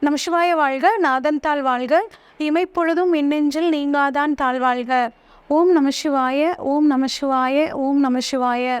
நமசிவாய வாழ்க நாதன் தாழ் வாழ்க. இமைப்பொழுதும் மின்னெஞ்சில் நீங்காதான் தாழ்வாழ்க ஓம் நமசிவாய ஓம் நமசிவாய ஓம் நமசிவாய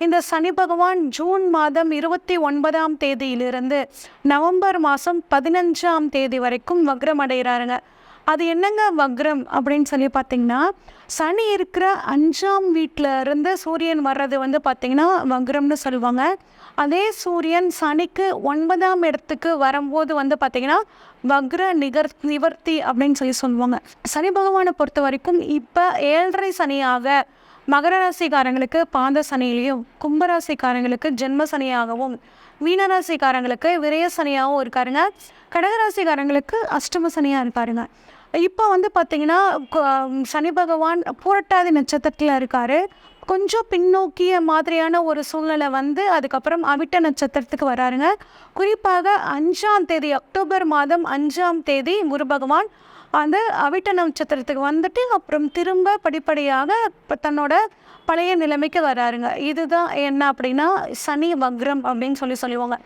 இந்த சனி பகவான் ஜூன் மாதம் இருபத்தி ஒன்பதாம் தேதியிலிருந்து நவம்பர் மாதம் பதினஞ்சாம் தேதி வரைக்கும் வக்ரம் அடைகிறாருங்க. அது என்னங்க வக்ரம் அப்படின்னு சொல்லி பார்த்தீங்கன்னா சனி இருக்கிற அஞ்சாம் வீட்டில் இருந்து சூரியன் வர்றது வந்து பார்த்திங்கன்னா வக்ரம்னு சொல்லுவாங்க. அதே சூரியன் சனிக்கு ஒன்பதாம் இடத்துக்கு வரும்போது வந்து பார்த்திங்கன்னா வக்ர நிகர் நிவர்த்தி அப்படின்னு சொல்லி சொல்லுவாங்க. சனி பகவானை பொறுத்த வரைக்கும் இப்போ ஏழரை சனியாக மகர ராசிக்காரங்களுக்கு பாத சனியிலையும் கும்பராசிக்காரங்களுக்கு ஜென்ம சனியாகவும் மீனராசிக்காரங்களுக்கு விரய சனியாகவும் இருக்காருங்க. கடகராசிக்காரங்களுக்கு அஷ்டம சனியாக இருப்பாருங்க. இப்போ வந்து பார்த்தீங்கன்னா சனி பகவான் புரட்டாதி நட்சத்திரத்தில் இருக்கார். கொஞ்சம் பின்னோக்கிய மாதிரியான ஒரு சூழ்நிலை வந்து அதுக்கப்புறம் அவிட்ட நட்சத்திரத்துக்கு வராருங்க. குறிப்பாக அஞ்சாம் தேதி அக்டோபர் மாதம் அஞ்சாம் தேதி குரு பகவான் அந்த அவிட்ட நட்சத்திரத்துக்கு வந்துட்டு அப்புறம் திரும்ப படிப்படியாக இப்போ தன்னோட பழைய நிலைமைக்கு வராருங்க. இதுதான் என்ன அப்படின்னா சனி வக்ரம் அப்படின்னு சொல்லி சொல்லுவாங்க.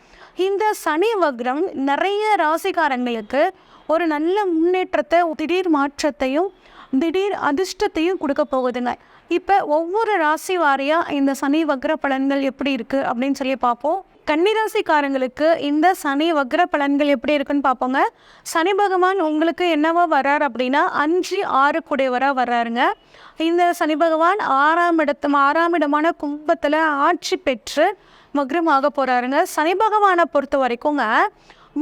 இந்த சனி வக்ரம் நிறைய ராசிக்காரங்களுக்கு ஒரு நல்ல முன்னேற்றத்தை திடீர் மாற்றத்தையும் திடீர் அதிர்ஷ்டத்தையும் கொடுக்க போகுதுங்க. இப்போ ஒவ்வொரு ராசி வாரியாக இந்த சனி வக்ர பலன்கள் எப்படி இருக்குது அப்படின்னு சொல்லி பார்ப்போம். கன்னிராசிக்காரங்களுக்கு இந்த சனி வக்ர பலன்கள் எப்படி இருக்குன்னு பார்ப்போங்க. சனி பகவான் உங்களுக்கு என்னவா வர்றார் அப்படின்னா அஞ்சு ஆறு கூடையவராக வர்றாருங்க. இந்த சனி பகவான் ஆறாம் இடத்து ஆறாம் இடமான கும்பத்தில் ஆட்சி பெற்று வக்ரமாக போகிறாருங்க சனி பகவானை பொறுத்த வரைக்குங்க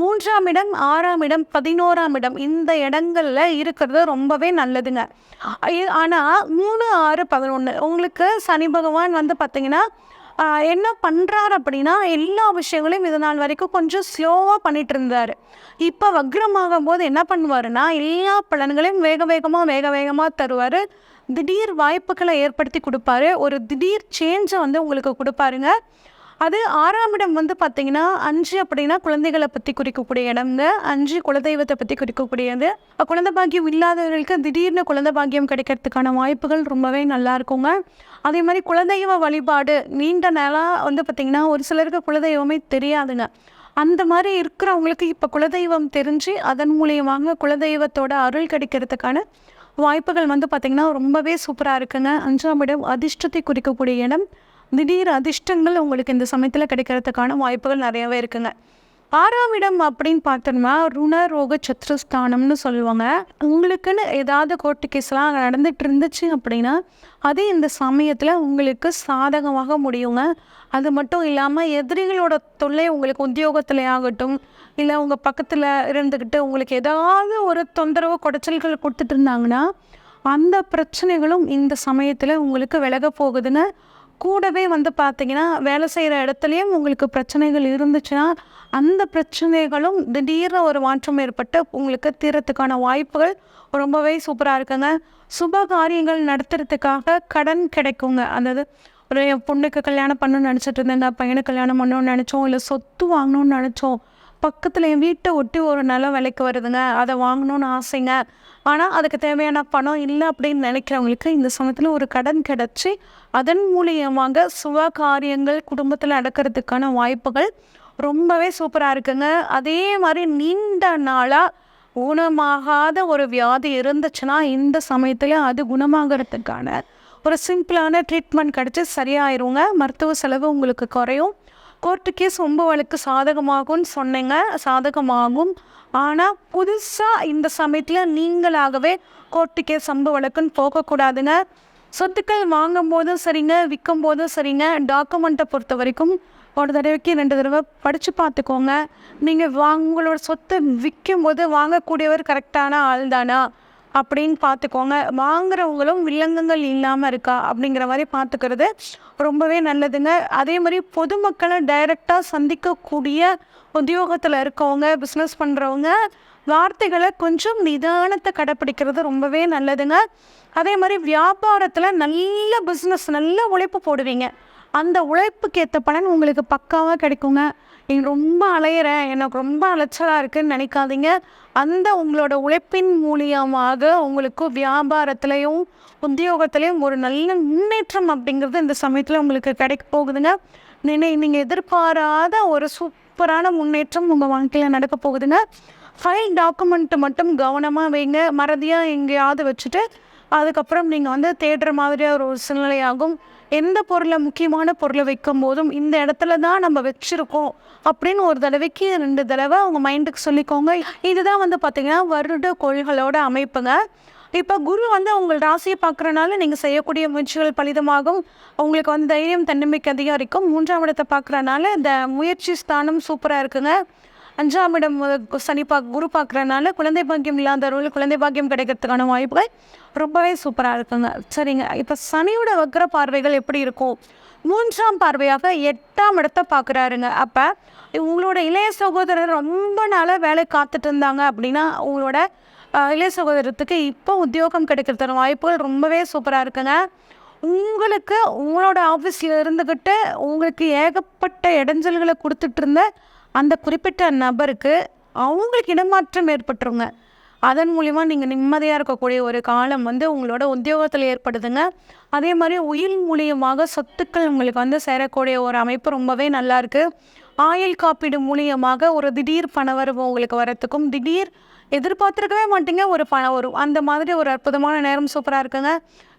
மூன்றாம் இடம் ஆறாம் இடம் பதினோராம் இடம் இந்த இடங்களில் இருக்கிறது ரொம்பவே நல்லதுங்க. ஆனால் மூணு ஆறு பதினொன்று உங்களுக்கு சனி பகவான் வந்து பார்த்திங்கன்னா என்ன பண்ணுறார் அப்படின்னா எல்லா விஷயங்களையும் இது நாள் வரைக்கும் கொஞ்சம் ஸ்லோவாக பண்ணிட்டு இருந்தார் இப்போ வக்ரமாகும் போது என்ன பண்ணுவாருன்னா எல்லா பலன்களையும் வேக வேகமாக வேக வேகமாக தருவார். திடீர் வாய்ப்புகளை ஏற்படுத்தி கொடுப்பாரு. ஒரு திடீர் சேஞ்சை வந்து உங்களுக்கு கொடுப்பாருங்க. அது ஆறாம் இடம் வந்து பார்த்தீங்கன்னா அஞ்சு அப்படின்னா குழந்தைகளை பற்றி குறிக்கக்கூடிய இடம்ங்க அஞ்சு குலதெய்வத்தை பற்றி குறிக்கக்கூடியது. குழந்தை பாக்கியம் இல்லாதவர்களுக்கு திடீர்னு குழந்தை பாக்கியம் கிடைக்கிறதுக்கான வாய்ப்புகள் ரொம்பவே நல்லா இருக்குங்க. அதே மாதிரி குலதெய்வ வழிபாடு நீண்ட நாளாக வந்து பார்த்திங்கன்னா ஒரு சிலருக்கு குலதெய்வமே தெரியாதுங்க. அந்த மாதிரி இருக்கிறவங்களுக்கு இப்போ குலதெய்வம் தெரிஞ்சு அதன் மூலியமாக குலதெய்வத்தோட அருள் கிடைக்கிறதுக்கான வாய்ப்புகள் வந்து பார்த்திங்கன்னா ரொம்பவே சூப்பராக இருக்குங்க. அஞ்சாம் இடம் அதிர்ஷ்டத்தை குறிக்கக்கூடிய இடம். திடீர் அதிர்ஷ்டங்கள் உங்களுக்கு இந்த சமயத்தில் கிடைக்கிறதுக்கான வாய்ப்புகள் நிறையவே இருக்குங்க. ஆறாம் இடம் அப்படின்னு பார்த்தோம்னா ருண ரோக சத்ருஸ்தானம்னு சொல்லுவாங்க. உங்களுக்குன்னு ஏதாவது கோர்ட்டு கேஸ்லாம் நடந்துட்டு இருந்துச்சு அப்படின்னா அது இந்த சமயத்தில் உங்களுக்கு சாதகமாக முடியுங்க. அது மட்டும் இல்லாமல் எதிரிகளோட தொல்லை உங்களுக்கு உத்தியோகத்தில் ஆகட்டும் இல்லை உங்கள் பக்கத்தில் இருந்துக்கிட்டு உங்களுக்கு ஏதாவது ஒரு தொந்தரவு குடைச்சல்கள் கொடுத்துட்டு இருந்தாங்கன்னா அந்த பிரச்சனைகளும் இந்த சமயத்தில் உங்களுக்கு விலக போகுதுன்னு கூடவே வந்து பார்த்தீங்கன்னா வேலை செய்கிற இடத்துலையும் உங்களுக்கு பிரச்சனைகள் இருந்துச்சுன்னா அந்த பிரச்சனைகளும் திடீர்னு ஒரு மாற்றம் ஏற்பட்டு உங்களுக்கு தீரத்துக்கான வாய்ப்புகள் ரொம்பவே சூப்பராக இருக்குங்க. சுப காரியங்கள் நடத்துறதுக்காக கடன் கிடைக்குங்க. அதாவது ஒரு என் பொண்ணுக்கு கல்யாணம் பண்ணணும்னு நினச்சிட்டு இருந்தேன் பையனுக்கு கல்யாணம் பண்ணணும்னு நினச்சோம் இல்லை சொத்து வாங்கணும்னு நினச்சோம் பக்கத்தில் என் வீட்டை ஒட்டி ஒரு நிலம் விலைக்கு வருதுங்க. அதை வாங்கணும்னு ஆசைங்க. ஆனால் அதுக்கு தேவையான பணம் இல்லை அப்படின்னு நினைக்கிறவங்களுக்கு இந்த சமயத்தில் ஒரு கடன் கிடச்சி அதன் மூலியமாக சுப காரியங்கள் குடும்பத்தில் நடக்கிறதுக்கான வாய்ப்புகள் ரொம்பவே சூப்பராக இருக்குங்க. அதே மாதிரி நீண்ட நாளாக குணமாகாத ஒரு வியாதி இருந்துச்சுன்னா இந்த சமயத்தில் அது குணமாகறதுக்கான ஒரு சிம்பிளான ட்ரீட்மெண்ட் கிடச்சி சரியாயிருங்க. மருத்துவ செலவு உங்களுக்கு குறையும். கோர்ட்டு கேஸ் ரொம்ப சாதகமாகும்னு சொன்னீங்க. சாதகமாகும். ஆனால் புதுசாக இந்த சமயத்தில் நீங்களாகவே கோர்ட்டு கேஸ் சம்ப வழக்குன்னு போகக்கூடாதுங்க. சொத்துக்கள் வாங்கும் போதும் சரிங்க விற்கும் போதும் சரிங்க. டாக்குமெண்ட்டை பொறுத்த வரைக்கும் ஒரு தடவைக்கு ரெண்டு தடவை படித்து பார்த்துக்கோங்க. நீங்கள் வாங்க உங்களோட சொத்தை விற்கும் போது வாங்கக்கூடியவர் கரெக்டான ஆள் தானா அப்படின்னு பார்த்துக்கோங்க. வாங்குறவங்களும் வில்லங்கங்கள் இல்லாமல் இருக்கா அப்படிங்கிற மாதிரி பார்த்துக்கிறது ரொம்பவே நல்லதுங்க. அதே மாதிரி பொதுமக்களை டைரெக்டாக சந்திக்கக்கூடிய உத்தியோகத்தில் இருக்கவங்க பிஸ்னஸ் பண்ணுறவங்க வார்த்தைகளை கொஞ்சம் நிதானத்தை கடைப்பிடிக்கிறது ரொம்பவே நல்லதுங்க. அதே மாதிரி வியாபாரத்தில் நல்ல பிஸ்னஸ் நல்ல உழைப்பு போடுவீங்க. அந்த உழைப்புக்கு ஏற்ற பலன் உங்களுக்கு பக்காவாக கிடைக்குங்க. நீங்கள் ரொம்ப அலையிறேன் எனக்கு ரொம்ப அலைச்சலாக இருக்குதுன்னு நினைக்காதீங்க. அந்த உங்களோட உழைப்பின் மூலியமாக உங்களுக்கு வியாபாரத்துலேயும் உத்தியோகத்துலேயும் ஒரு நல்ல முன்னேற்றம் அப்படிங்கிறது இந்த சமயத்தில் உங்களுக்கு கிடைக்க போகுதுங்க. நினை நீங்கள் எதிர்பாராத ஒரு சூப்பரான முன்னேற்றம் உங்கள் வாழ்க்கையில் நடக்க போகுதுங்க. ஃபைல் டாக்குமெண்ட்டு மட்டும் கவனமாக வைங்க. மறதியாக எங்கேயாவது வச்சுட்டு அதுக்கப்புறம் நீங்கள் வந்து தேடுற மாதிரியாக ஒரு சூழ்நிலையாகும் எந்த பொருளை முக்கியமான பொருளை வைக்கும் போதும் இந்த இடத்துல தான் நம்ம வச்சுருக்கோம் அப்படின்னு ஒரு தடவைக்கு ரெண்டு தடவை அவங்க மைண்டுக்கு சொல்லிக்கோங்க. இதுதான் வந்து பார்த்திங்கன்னா வருட கோள்களோட அமைப்புங்க. இப்போ குரு வந்து உங்கள் ராசியை பார்க்குறனால நீங்கள் செய்யக்கூடிய முயற்சிகள் பலிதமாகும். உங்களுக்கு வந்து தைரியம் தன்னம்பிக்கை அதிகரிக்கும். மூன்றாம் இடத்தை பார்க்குறனால இந்த முயற்சி ஸ்தானம் சூப்பராக இருக்குங்க. அஞ்சாம் இடம் சனிப்பா சனி குரு பார்க்குறனால குழந்தை பாக்கியம் இல்லாதவர்கள் குழந்தை பாக்கியம் கிடைக்கிறதுக்கான வாய்ப்புகள் ரொம்பவே சூப்பராக இருக்குங்க. சரிங்க. இப்போ சனியோட வக்ர பார்வைகள் எப்படி இருக்கும்? மூன்றாம் பார்வையாக எட்டாம் இடத்தை பார்க்குறாருங்க. அப்போ உங்களோட இளைய சகோதரர் ரொம்ப நாளாக வேலை காத்துட்டு இருந்தாங்க அப்படின்னா உங்களோட இளைய சகோதரத்துக்கு இப்போ உத்தியோகம் கிடைக்கிறதுக்கான வாய்ப்புகள் ரொம்பவே சூப்பராக இருக்குங்க. உங்களுக்கு உங்களோட ஆஃபீஸில் இருந்துக்கிட்டு உங்களுக்கு ஏகப்பட்ட இடைஞ்சல்களை கொடுத்துட்டு இருந்த அந்த குறிப்பிட்ட நபருக்கு அவங்களுக்கு இடமாற்றம் ஏற்பட்டுருங்க. அதன் மூலிமா நீங்கள் நிம்மதியாக இருக்கக்கூடிய ஒரு காலம் வந்து உங்களோட உத்தியோகத்தில் ஏற்படுதுங்க. அதே மாதிரி உயில் மூலியமாக சொத்துக்கள் உங்களுக்கு வந்து சேரக்கூடிய ஒரு அமைப்பு ரொம்பவே நல்லாயிருக்கு ஆயுள் காப்பீடு மூலியமாக ஒரு திடீர் பணவரவு உங்களுக்கு வரத்துக்கும் திடீர் எதிர்பார்த்துருக்கவே மாட்டீங்க. ஒரு பணம் வரும் அந்த மாதிரி ஒரு அற்புதமான நேரம் சூப்பராக இருக்குங்க.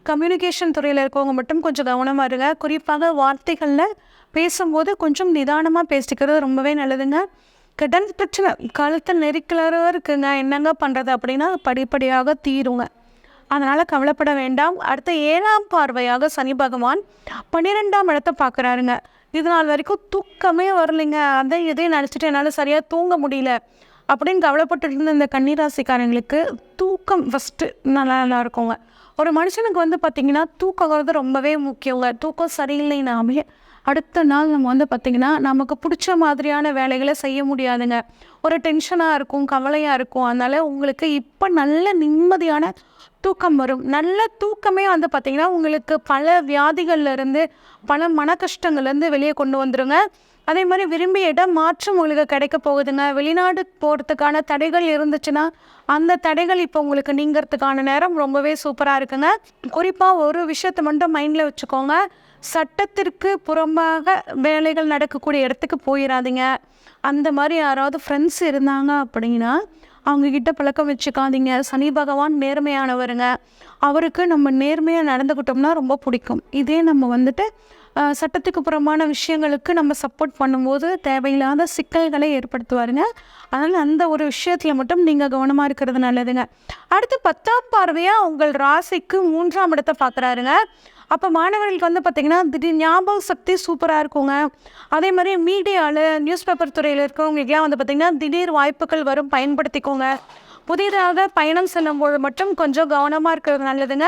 கம்யூனிகேஷன் துறையில் இருக்கவங்க மட்டும் கொஞ்சம் கவனமாக இருங்க. குறிப்பாக வார்த்தைகளில் பேசும்போது கொஞ்சம் நிதானமாக பேசிக்கிறது ரொம்பவே நல்லதுங்க. கடன் பிரச்சனை காலத்தில் நெருக்கலாக இருக்குங்க. என்னங்க பண்ணுறது அப்படின்னா படிப்படியாக தீருங்க. அதனால் கவலைப்பட வேண்டாம். அடுத்த ஏழாம் பார்வையாக சனி பகவான் பன்னிரெண்டாம் இடத்த பார்க்குறாருங்க. இது நாள் வரைக்கும் தூக்கமே வரலைங்க. அதை இதையும் நினச்சிட்டு என்னால் சரியாக தூங்க முடியல. அப்படின்னு கவலைப்பட்டு இருந்த இந்த கன்னிராசிக்காரங்களுக்கு தூக்கம் ஃபஸ்ட்டு நல்லா நல்லா இருக்குங்க. ஒரு மனுஷனுக்கு வந்து பார்த்திங்கன்னா தூக்கங்கிறது ரொம்பவே முக்கியங்க. தூக்கம் சரியில்லைனாமே அடுத்த நாள் நம்ம வந்து பார்த்திங்கன்னா நமக்கு பிடிச்ச மாதிரியான வேலைகளை செய்ய முடியாதுங்க. ஒரு டென்ஷனாக இருக்கும் கவலையாக இருக்கும். அதனால் உங்களுக்கு இப்போ நல்ல நிம்மதியான தூக்கம் வரும். நல்ல தூக்கமே வந்து பார்த்திங்கன்னா உங்களுக்கு பல வியாதிகள்லேருந்து பல மன கஷ்டங்கள்லேருந்து வெளியே கொண்டு வந்துடுங்க அதே மாதிரி விரும்பிய இடம் மாற்றம் உங்களுக்கு கிடைக்க போகுதுங்க. வெளிநாடு போகிறதுக்கான தடைகள் இருந்துச்சுன்னா அந்த தடைகள் இப்போ உங்களுக்கு நீங்கிறதுக்கான நேரம் ரொம்பவே சூப்பராக இருக்குங்க. குறிப்பாக ஒரு விஷயத்தை மட்டும் மைண்டில் வச்சுக்கோங்க. சட்டத்திற்கு புறம்பாக வேலைகள் நடக்கக்கூடிய இடத்துக்கு போயிடாதீங்க அந்த மாதிரி யாராவது ஃப்ரெண்ட்ஸ் இருந்தாங்க அப்படின்னா அவங்கக்கிட்ட பழக்கம் வச்சுக்காதீங்க. சனி பகவான் நேர்மையானவருங்க. அவருக்கு நம்ம நேர்மையாக நடந்துக்கிட்டோம்னா ரொம்ப பிடிக்கும். இதே நம்ம வந்துட்டு சட்டத்துக்கு புறமான விஷயங்களுக்கு நம்ம சப்போர்ட் பண்ணும்போது தேவையில்லாத சிக்கல்களை ஏற்படுத்துவாருங்க. அதனால் அந்த ஒரு விஷயத்தில் மட்டும் நீங்கள் கவனமாக இருக்கிறது நல்லதுங்க. அடுத்து பத்தாம் பார்வையாக உங்கள் ராசிக்கு மூன்றாம் இடத்தை பார்க்குறாருங்க. அப்போ மாணவர்களுக்கு வந்து பார்த்திங்கன்னா திடீர் ஞாபக சக்தி சூப்பராக இருக்குங்க. அதே மாதிரி மீடியாவில் நியூஸ் பேப்பர் துறையில் இருக்கிறவங்களுக்குலாம் வந்து பார்த்திங்கன்னா திடீர் வாய்ப்புகள் வரும் பயன்படுத்திக்கோங்க. புதிதாக பயணம் செல்லும்போது மட்டும் கொஞ்சம் கவனமாக இருக்கிறது நல்லதுங்க.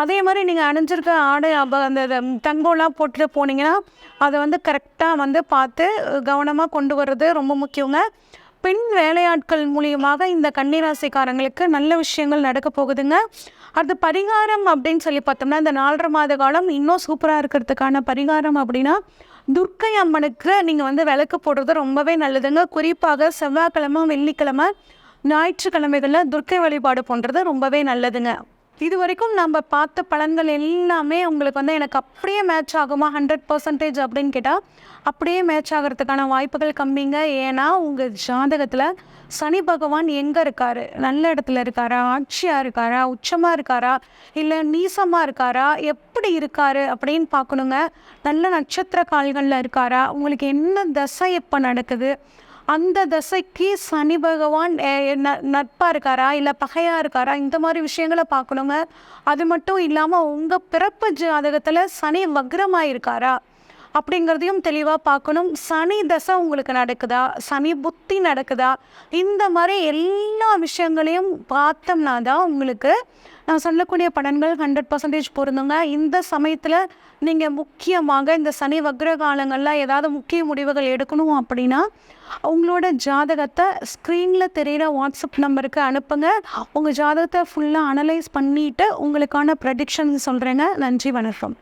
அதே மாதிரி நீங்கள் அணிஞ்சிருக்க ஆடை அப்போ அந்த தங்கம்லாம் போட்டுட்டு போனீங்கன்னா அதை வந்து கரெக்டாக வந்து பார்த்து கவனமாக கொண்டு வர்றது ரொம்ப முக்கியங்க. பெண் வேலையாட்கள் மூலியமாக இந்த கன்னிராசிக்காரங்களுக்கு நல்ல விஷயங்கள் நடக்க போகுதுங்க. அடுத்து பரிகாரம் அப்படின்னு சொல்லி பார்த்தோம்னா இந்த நாலரை மாத காலம் இன்னும் சூப்பராக இருக்கிறதுக்கான பரிகாரம் அப்படின்னா துர்க்கை அம்மனுக்கு நீங்கள் வந்து விளக்கு போடுறது ரொம்பவே நல்லதுங்க. குறிப்பாக செவ்வாய்க்கிழமை வெள்ளிக்கிழமை ஞாயிற்றுக்கிழமைகளில் துர்க்கை வழிபாடு பண்ணுறது ரொம்பவே நல்லதுங்க. இது வரைக்கும் நம்ம பார்த்த பலன்கள் எல்லாமே உங்களுக்கு வந்து எனக்கு அப்படியே மேட்ச் ஆகுமா? ஹண்ட்ரட் பர்சன்டேஜ் அப்படின்னு கேட்டால் அப்படியே மேட்ச் ஆகிறதுக்கான வாய்ப்புகள் கம்மிங்க. ஏன்னா உங்கள் ஜாதகத்தில் சனி பகவான் எங்கே இருக்காரு? நல்ல இடத்துல இருக்காரா? ஆட்சியாக இருக்காரா? உச்சமாக இருக்காரா? இல்லை நீசமாக இருக்காரா? எப்படி இருக்காரு அப்படின்னு பார்க்கணுங்க. நல்ல நட்சத்திர கால்களில் இருக்காரா? உங்களுக்கு என்ன தசை எப்போ நடக்குது? அந்த தசைக்கு சனி பகவான் நட்பாக இருக்காரா இல்லை பகையாக இருக்காரா இந்த மாதிரி விஷயங்களை பார்க்கணுங்க. அது மட்டும் இல்லாமல் உங்கள் பிறப்பு ஜாதகத்தில் சனி வக்ரமாக இருக்காரா அப்படிங்கிறதையும் தெளிவாக பார்க்கணும். சனி தசை உங்களுக்கு நடக்குதா சனி புத்தி நடக்குதா இந்த மாதிரி எல்லா விஷயங்களையும் பார்த்தோம்னா தான் உங்களுக்கு நான் சொல்லக்கூடிய பலன்கள் ஹண்ட்ரட் பர்சன்டேஜ் பொருந்துங்க. இந்த சமயத்தில் நீங்கள் முக்கியமாக இந்த சனி வக்ர காலங்களில் ஏதாவது முக்கிய முடிவுகள் எடுக்கணும் அப்படின்னா உங்களோட ஜாதகத்தை ஸ்க்ரீனில் தெரிகிற வாட்ஸ்அப் நம்பருக்கு அனுப்புங்க. உங்கள் ஜாதகத்தை ஃபுல்லாக அனலைஸ் பண்ணிவிட்டு உங்களுக்கான ப்ரெடிக்ஷன் சொல்கிறேங்க நன்றி வணக்கம்.